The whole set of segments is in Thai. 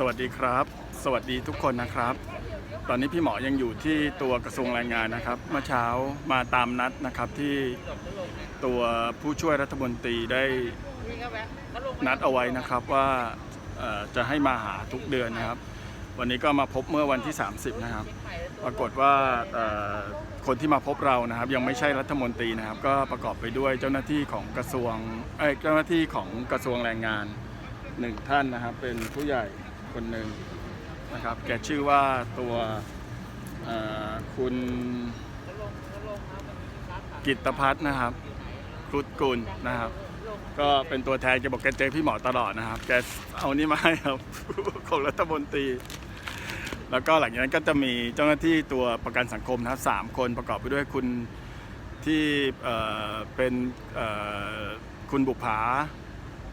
สวัสดีครับ สวัสดีทุกคนนะครับ ตอนนี้พี่หมอยังอยู่ที่ตัวกระทรวงแรงงานนะครับ เมื่อเช้ามาตามนัดนะครับที่ตัวผู้ช่วยรัฐมนตรีได้นัดเอาไว้นะครับว่าจะให้มาหาทุกเดือนนะครับ วันนี้ก็มาพบเมื่อวันที่ 30 นะครับ ปรากฏว่าคนที่มาพบเรานะครับ ยังไม่ใช่รัฐมนตรีนะครับ ก็ประกอบไปด้วยเจ้าหน้าที่ของกระทรวงเจ้าหน้าที่ของกระทรวงแรงงานหนึ่งท่านนะครับเป็นผู้ใหญ่ คนหนึ่งนะครับ แกชื่อว่าตัวคุณกิตพัฒน์นะครับครุฑกุลนะครับ ก็เป็นตัวแทนแกบอกแกเจอพี่หมอตลอดนะครับ แกเอานี่มาให้ครับของรัฐมนตรี แล้วก็หลังจากนั้นก็จะมีเจ้าหน้าที่ตัวประกันสังคมนะครับสามคนประกอบไปด้วยคุณที่เป็นคุณบุภา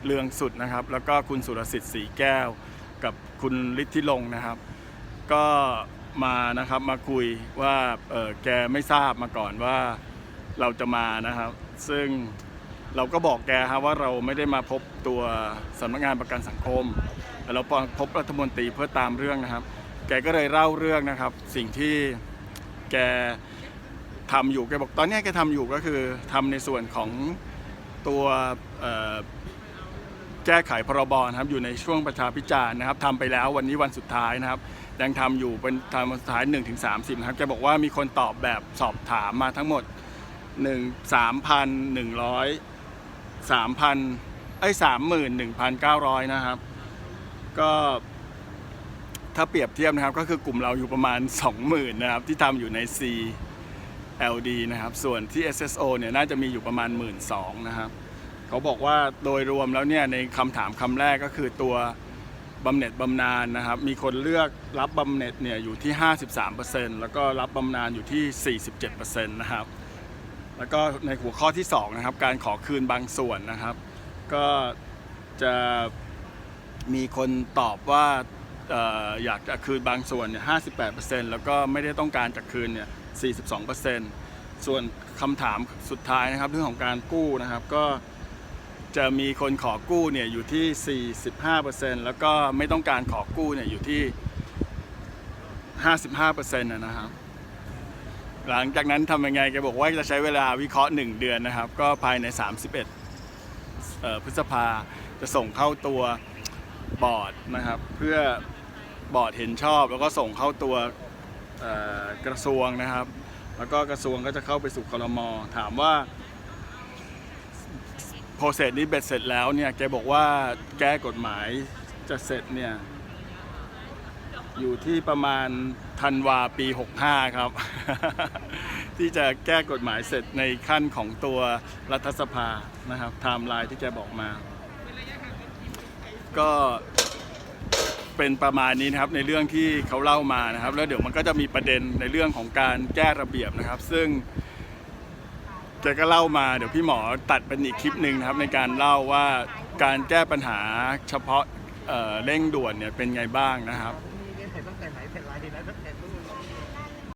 เรืองสุดนะครับ แล้วก็คุณสุรสิทธิ์สีแก้ว กับคุณฤทธิลงนะครับ ก็มานะครับมาคุยว่าเออแกไม่ทราบมาก่อนว่าเราจะมานะครับ ซึ่งเราก็บอกแกครับว่าเราไม่ได้มาพบตัวสำนักงานประกันสังคมแต่เราพบรัฐมนตรีเพื่อตามเรื่องนะครับ แกก็เลยเล่าเรื่องนะครับ สิ่งที่แกทำอยู่แกบอกตอนนี้แกทำอยู่ก็คือทำในส่วนของตัว แก้ไขพรบนะครับอยู่ในช่วงประชาพิจารณ์นะครับทำไปแล้ววันนี้วันสุดท้ายนะครับยังทำอยู่เป็นทำวันสุดท้าย1ถึง30นะครับแกบอกว่ามีคนตอบแบบสอบถามมาทั้งหมด 1 3,100 3,000ไอ้31,900 นะครับ ก็ถ้าเปรียบเทียบนะครับก็คือกลุ่มเราอยู่ประมาณ 20,000 นะครับ ที่ทำอยู่ใน CLD นะครับ ส่วนที่ SSO เนี่ยน่าจะมีอยู่ประมาณ 1 2ื่นนะครับ เขาบอกว่าโดยรวมแล้วเนี่ยในคำถามคำแรกก็คือตัวบำเหน็จบำนาญนะครับ มีคนเลือกรับบำเหน็จเนี่ยอยู่ที่ 53%แล้วก็รับบำนาญอยู่ที่ 47%นะครับ แล้วก็ในหัวข้อที่สองนะครับการขอคืนบางส่วนนะครับ ก็จะมีคนตอบว่าอออยากจะคืนบางส่วนเนี่ย 58%แล้วก็ไม่ได้ต้องการจะคืนเนี่ย 42%ส่วนคำถามสุดท้ายนะครับเรื่องของการกู้นะครับก็ จะมีคนขอกู้เนี่ยอยู่ที่ 45%แล้วก็ไม่ต้องการขอกู้เนี่ยอยู่ที่ 55%นะนะครับ หลังจากนั้นทำยังไงแกบอกว่าจะใช้เวลาวิเคราะห์ 1 เดือนนะครับ ก็ภายใน 31เอ่อพฤษภาจะส่งเข้าตัวบอร์ดนะครับ เพื่อบอร์ดเห็นชอบแล้วก็ส่งเข้าตัวกระทรวงนะครับ แล้วก็กระทรวงก็จะเข้าไปสู่คลมอถามว่า โปรเซสนี้เบ็ดเสร็จแล้วเนี่ยแกบอกว่าแก้กฎหมายจะเสร็จเนี่ยอยู่ที่ประมาณธันวาปี 65 ครับ ที่จะแก้กฎหมายเสร็จในขั้นของตัวรัฐสภานะครับไทม์ไลน์ที่แกบอกมา ก็เป็นประมาณนี้นะครับในเรื่องที่เขาเล่ามานะครับ แล้วเดี๋ยวมันก็จะมีประเด็นในเรื่องของการแก้ระเบียบนะครับ ซึ่ง แกก็เล่ามาเดี๋ยวพี่หมอตัดเป็นอีกคลิปหนึ่งนะครับ ในการเล่าว่าการแก้ปัญหาเฉพาะเร่งด่วนเนี่ยเป็นไงบ้างนะครับ มีเรีนเผ็ดตั้งแต่ไหนเผ็ดไรดีนะ